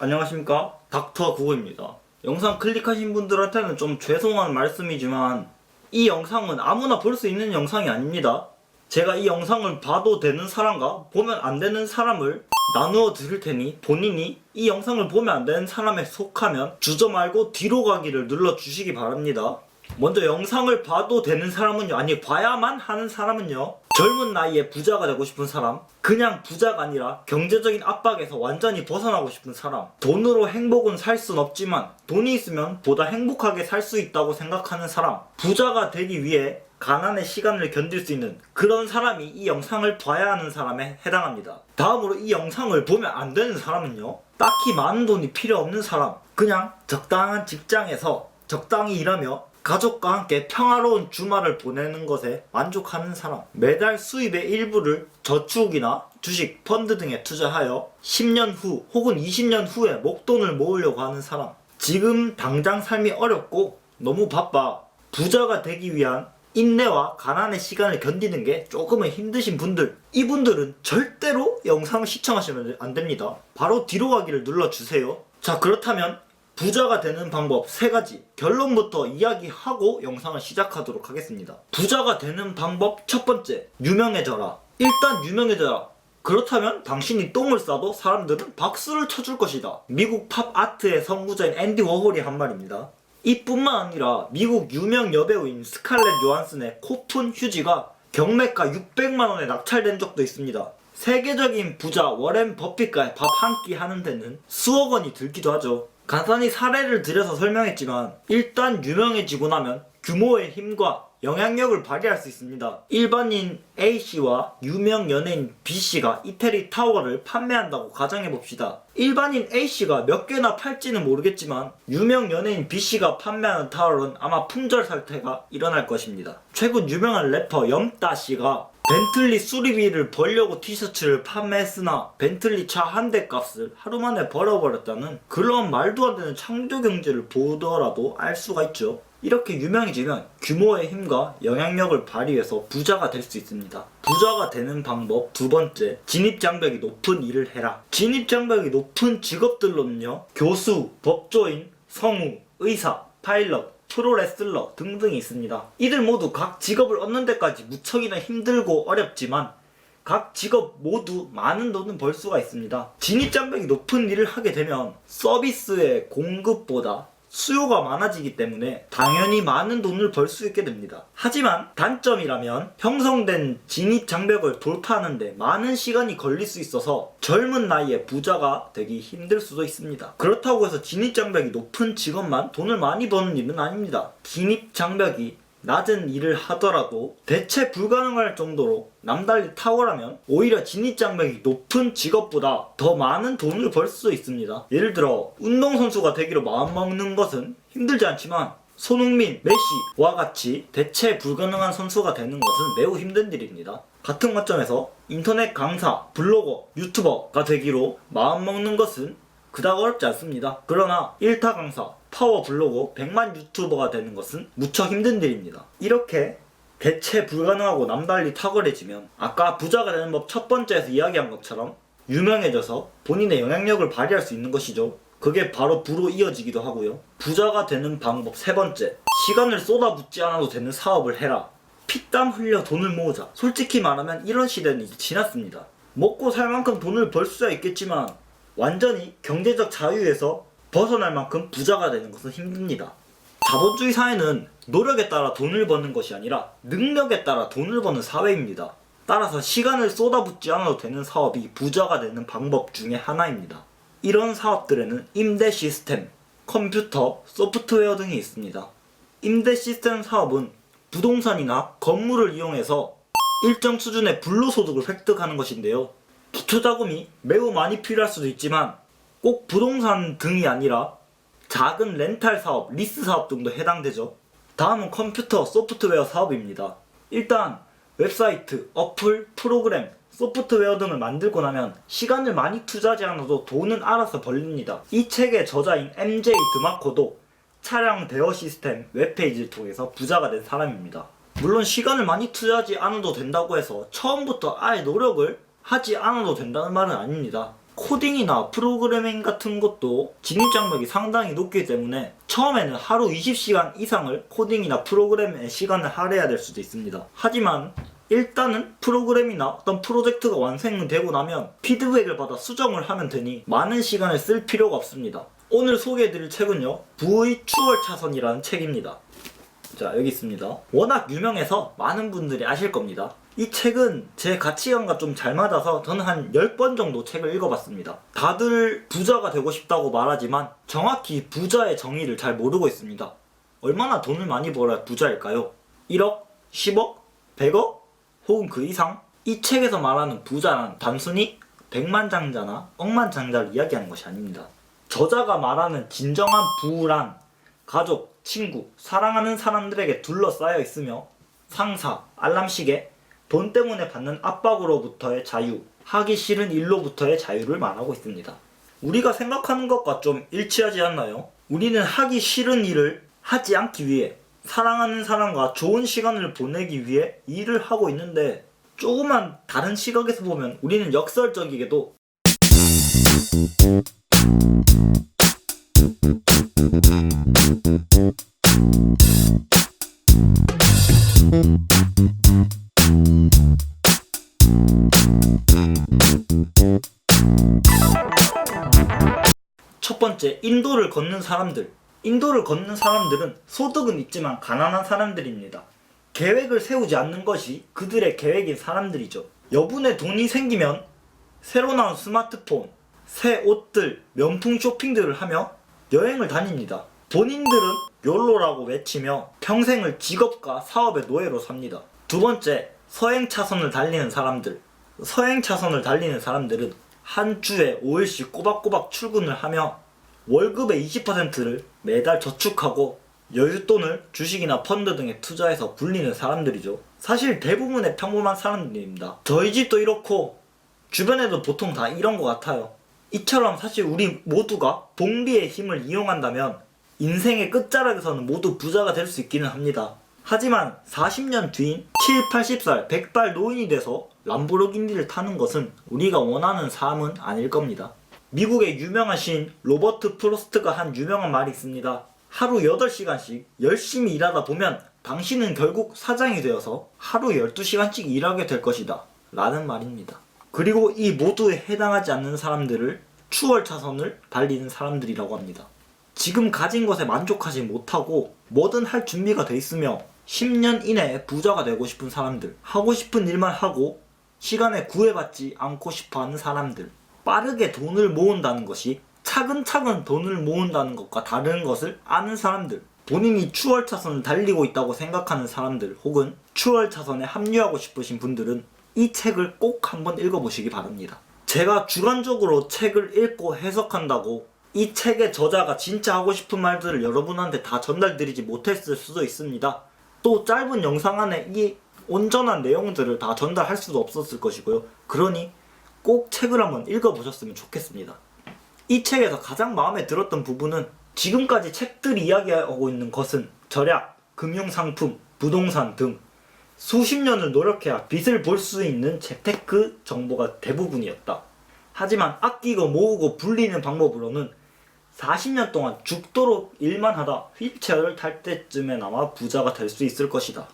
안녕하십니까? 닥터 구호입니다. 영상 클릭하신 분들한테는 좀 죄송한 말씀이지만 이 영상은 아무나 볼 수 있는 영상이 아닙니다. 제가 이 영상을 봐도 되는 사람과 보면 안 되는 사람을 나누어 드릴 테니 본인이 이 영상을 보면 안 되는 사람에 속하면 주저 말고 뒤로 가기를 눌러 주시기 바랍니다. 먼저 영상을 봐도 되는 사람은요. 아니 봐야만 하는 사람은요 젊은 나이에 부자가 되고 싶은 사람 그냥 부자가 아니라 경제적인 압박에서 완전히 벗어나고 싶은 사람. 돈으로 행복은 살 순 없지만 돈이 있으면 보다 행복하게 살 수 있다고 생각하는 사람. 부자가 되기 위해 가난의 시간을 견딜 수 있는 그런 사람이 이 영상을 봐야 하는 사람에 해당합니다. 다음으로 이 영상을 보면 안 되는 사람은요 딱히 많은 돈이 필요 없는 사람. 그냥 적당한 직장에서 적당히 일하며 가족과 함께 평화로운 주말을 보내는 것에 만족하는 사람. 매달 수입의 일부를 저축이나 주식, 펀드 등에 투자하여 10년 후 혹은 20년 후에 목돈을 모으려고 하는 사람. 지금 당장 삶이 어렵고 너무 바빠. 부자가 되기 위한 인내와 가난의 시간을 견디는 게 조금은 힘드신 분들. 이분들은 절대로 영상을 시청하시면 안 됩니다. 바로 뒤로 가기를 눌러주세요. 자, 그렇다면 부자가 되는 방법 세 가지 결론부터 이야기하고 영상을 시작하도록 하겠습니다. 부자가 되는 방법 첫 번째 유명해져라. 일단 유명해져라. 그렇다면 당신이 똥을 싸도 사람들은 박수를 쳐줄 것이다. 미국 팝 아트의 선구자인 앤디 워홀이 한 말입니다. 이뿐만 아니라 미국 유명 여배우인 스칼렛 요한슨의 코푼 휴지가 경매가 600만 원에 낙찰된 적도 있습니다. 세계적인 부자 워렌 버핏과의 밥 한 끼 하는 데는 수억 원이 들기도 하죠. 간단히 사례를 들여서 설명했지만 일단 유명해지고 나면 규모의 힘과 영향력을 발휘할 수 있습니다. 일반인 A씨와 유명 연예인 B씨가 이태리 타워를 판매한다고 가정해봅시다. 일반인 A씨가 몇 개나 팔지는 모르겠지만 유명 연예인 B씨가 판매하는 타워는 아마 품절 사태가 일어날 것입니다. 최근 유명한 래퍼 염따씨가 벤틀리 수리비를 벌려고 티셔츠를 판매했으나 벤틀리 차 한 대 값을 하루 만에 벌어버렸다는 그런 말도 안 되는 창조 경제를 보더라도 알 수가 있죠. 이렇게 유명해지면 규모의 힘과 영향력을 발휘해서 부자가 될 수 있습니다. 부자가 되는 방법 두 번째, 진입 장벽이 높은 일을 해라. 진입 장벽이 높은 직업들로는요, 교수, 법조인, 성우, 의사, 파일럿, 프로레슬러 등등이 있습니다. 이들 모두 각 직업을 얻는 데까지 무척이나 힘들고 어렵지만 각 직업 모두 많은 돈은 벌 수가 있습니다. 진입 장벽이 높은 일을 하게 되면 서비스의 공급보다 수요가 많아지기 때문에 당연히 많은 돈을 벌 수 있게 됩니다. 하지만 단점이라면 형성된 진입 장벽을 돌파하는데 많은 시간이 걸릴 수 있어서 젊은 나이에 부자가 되기 힘들 수도 있습니다. 그렇다고 해서 진입 장벽이 높은 직업만 돈을 많이 버는 일은 아닙니다. 진입 장벽이 낮은 일을 하더라도 대체 불가능할 정도로 남달리 탁월하면 오히려 진입장벽이 높은 직업보다 더 많은 돈을 벌 수 있습니다. 예를 들어 운동선수가 되기로 마음먹는 것은 힘들지 않지만 손흥민, 메시와 같이 대체 불가능한 선수가 되는 것은 매우 힘든 일입니다. 같은 관점에서 인터넷 강사, 블로거, 유튜버가 되기로 마음먹는 것은 그닥 어렵지 않습니다. 그러나 1타 강사, 파워 블로거, 100만 유튜버가 되는 것은 무척 힘든 일입니다. 이렇게 대체 불가능하고 남달리 탁월해지면 아까 부자가 되는 법 첫 번째에서 이야기한 것처럼 유명해져서 본인의 영향력을 발휘할 수 있는 것이죠. 그게 바로 부로 이어지기도 하고요. 부자가 되는 방법 세 번째. 시간을 쏟아붓지 않아도 되는 사업을 해라. 피땀 흘려 돈을 모으자. 솔직히 말하면 이런 시대는 이제 지났습니다. 먹고 살 만큼 돈을 벌 수야 있겠지만 완전히 경제적 자유에서 벗어날 만큼 부자가 되는 것은 힘듭니다. 자본주의 사회는 노력에 따라 돈을 버는 것이 아니라 능력에 따라 돈을 버는 사회입니다. 따라서 시간을 쏟아붓지 않아도 되는 사업이 부자가 되는 방법 중에 하나입니다. 이런 사업들에는 임대 시스템, 컴퓨터, 소프트웨어 등이 있습니다. 임대 시스템 사업은 부동산이나 건물을 이용해서 일정 수준의 불로소득을 획득하는 것인데요. 기초자금이 매우 많이 필요할 수도 있지만 꼭 부동산 등이 아니라 작은 렌탈 사업, 리스 사업 등도 해당되죠. 다음은 컴퓨터 소프트웨어 사업입니다. 일단 웹사이트, 어플, 프로그램, 소프트웨어 등을 만들고 나면 시간을 많이 투자하지 않아도 돈은 알아서 벌립니다. 이 책의 저자인 MJ 드마코도 차량 대여 시스템 웹페이지를 통해서 부자가 된 사람입니다. 물론 시간을 많이 투자하지 않아도 된다고 해서 처음부터 아예 노력을 하지 않아도 된다는 말은 아닙니다. 코딩이나 프로그래밍 같은 것도 진입 장벽이 상당히 높기 때문에 처음에는 하루 20시간 이상을 코딩이나 프로그램에 시간을 할애해야 될 수도 있습니다. 하지만 일단은 프로그램이나 어떤 프로젝트가 완성되고 나면 피드백을 받아 수정을 하면 되니 많은 시간을 쓸 필요가 없습니다. 오늘 소개해드릴 책은요. V 추월 차선이라는 책입니다. 자 여기 있습니다. 워낙 유명해서 많은 분들이 아실 겁니다. 이 책은 제 가치관과 좀 잘 맞아서 저는 한 10번 정도 책을 읽어봤습니다. 다들 부자가 되고 싶다고 말하지만 정확히 부자의 정의를 잘 모르고 있습니다. 얼마나 돈을 많이 벌어야 부자일까요? 1억? 10억? 100억? 혹은 그 이상? 이 책에서 말하는 부자란 단순히 백만장자나 억만장자를 이야기하는 것이 아닙니다. 저자가 말하는 진정한 부란 가족, 친구, 사랑하는 사람들에게 둘러싸여 있으며 상사, 알람시계, 돈 때문에 받는 압박으로부터의 자유, 하기 싫은 일로부터의 자유를 말하고 있습니다. 우리가 생각하는 것과 좀 일치하지 않나요? 우리는 하기 싫은 일을 하지 않기 위해 사랑하는 사람과 좋은 시간을 보내기 위해 일을 하고 있는데 조금만 다른 시각에서 보면 우리는 역설적이게도 걷는 사람들. 인도를 걷는 사람들은 소득은 있지만 가난한 사람들입니다. 계획을 세우지 않는 것이 그들의 계획인 사람들이죠. 여분의 돈이 생기면 새로 나온 스마트폰, 새 옷들, 명품 쇼핑들을 하며 여행을 다닙니다. 본인들은 욜로라고 외치며 평생을 직업과 사업의 노예로 삽니다. 두 번째, 서행 차선을 달리는 사람들. 서행 차선을 달리는 사람들은 한 주에 5일씩 꼬박꼬박 출근을 하며 월급의 20%를 매달 저축하고 여윳돈을 주식이나 펀드 등에 투자해서 굴리는 사람들이죠. 사실 대부분의 평범한 사람들입니다. 저희 집도 이렇고 주변에도 보통 다 이런 것 같아요. 이처럼 사실 우리 모두가 복리의 힘을 이용한다면 인생의 끝자락에서는 모두 부자가 될 수 있기는 합니다. 하지만 40년 뒤인 7, 80살, 100발 노인이 돼서 람보르기니를 타는 것은 우리가 원하는 삶은 아닐 겁니다. 미국의 유명한 시인 로버트 프로스트가 한 유명한 말이 있습니다. 하루 8시간씩 열심히 일하다 보면 당신은 결국 사장이 되어서 하루 12시간씩 일하게 될 것이다. 라는 말입니다. 그리고 이 모두에 해당하지 않는 사람들을 추월 차선을 달리는 사람들이라고 합니다. 지금 가진 것에 만족하지 못하고 뭐든 할 준비가 돼 있으며 10년 이내에 부자가 되고 싶은 사람들, 하고 싶은 일만 하고 시간에 구애받지 않고 싶어 하는 사람들, 빠르게 돈을 모은다는 것이 차근차근 돈을 모은다는 것과 다른 것을 아는 사람들, 본인이 추월 차선을 달리고 있다고 생각하는 사람들, 혹은 추월 차선에 합류하고 싶으신 분들은 이 책을 꼭 한번 읽어보시기 바랍니다. 제가 주관적으로 책을 읽고 해석한다고 이 책의 저자가 진짜 하고 싶은 말들을 여러분한테 다 전달드리지 못했을 수도 있습니다. 또 짧은 영상 안에 이 온전한 내용들을 다 전달할 수도 없었을 것이고요. 그러니 꼭 책을 한번 읽어보셨으면 좋겠습니다. 이 책에서 가장 마음에 들었던 부분은 지금까지 책들이 이야기하고 있는 것은 절약, 금융상품, 부동산 등 수십 년을 노력해야 빚을 볼 수 있는 재테크 정보가 대부분이었다. 하지만 아끼고 모으고 불리는 방법으로는 40년 동안 죽도록 일만 하다 휠체어를 탈 때쯤에나마 부자가 될 수 있을 것이다.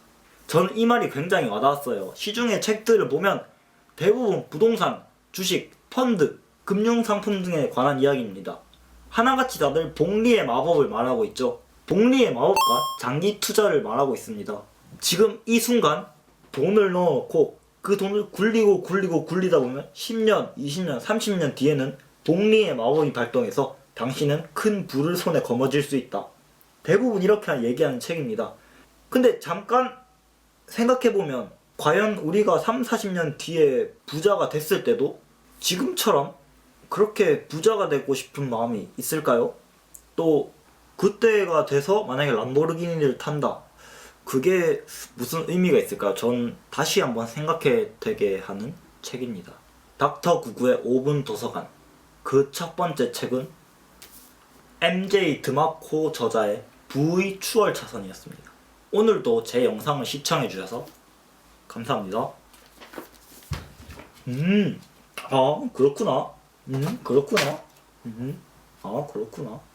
저는 이 말이 굉장히 와닿았어요. 시중의 책들을 보면 대부분 부동산, 주식, 펀드, 금융상품 등에 관한 이야기입니다. 하나같이 다들 복리의 마법을 말하고 있죠. 복리의 마법과 장기 투자를 말하고 있습니다. 지금 이 순간 돈을 넣어놓고 그 돈을 굴리고 굴리고 굴리다 보면 10년, 20년, 30년 뒤에는 복리의 마법이 발동해서 당신은 큰 부를 손에 거머쥘 수 있다. 대부분 이렇게 얘기하는 책입니다. 근데 잠깐 생각해보면 과연 우리가 3, 40년 뒤에 부자가 됐을 때도 지금처럼 그렇게 부자가 되고 싶은 마음이 있을까요? 또 그때가 돼서 만약에 람보르기니를 탄다. 그게 무슨 의미가 있을까요? 전 다시 한번 생각해 되게 하는 책입니다. 닥터 구구의 5분 도서관. 그 첫 번째 책은 MJ 드마코 저자의 V 추월 차선이었습니다. 오늘도 제 영상을 시청해 주셔서 감사합니다. 음, 아 그렇구나. 그렇구나. 음. 아, 그렇구나.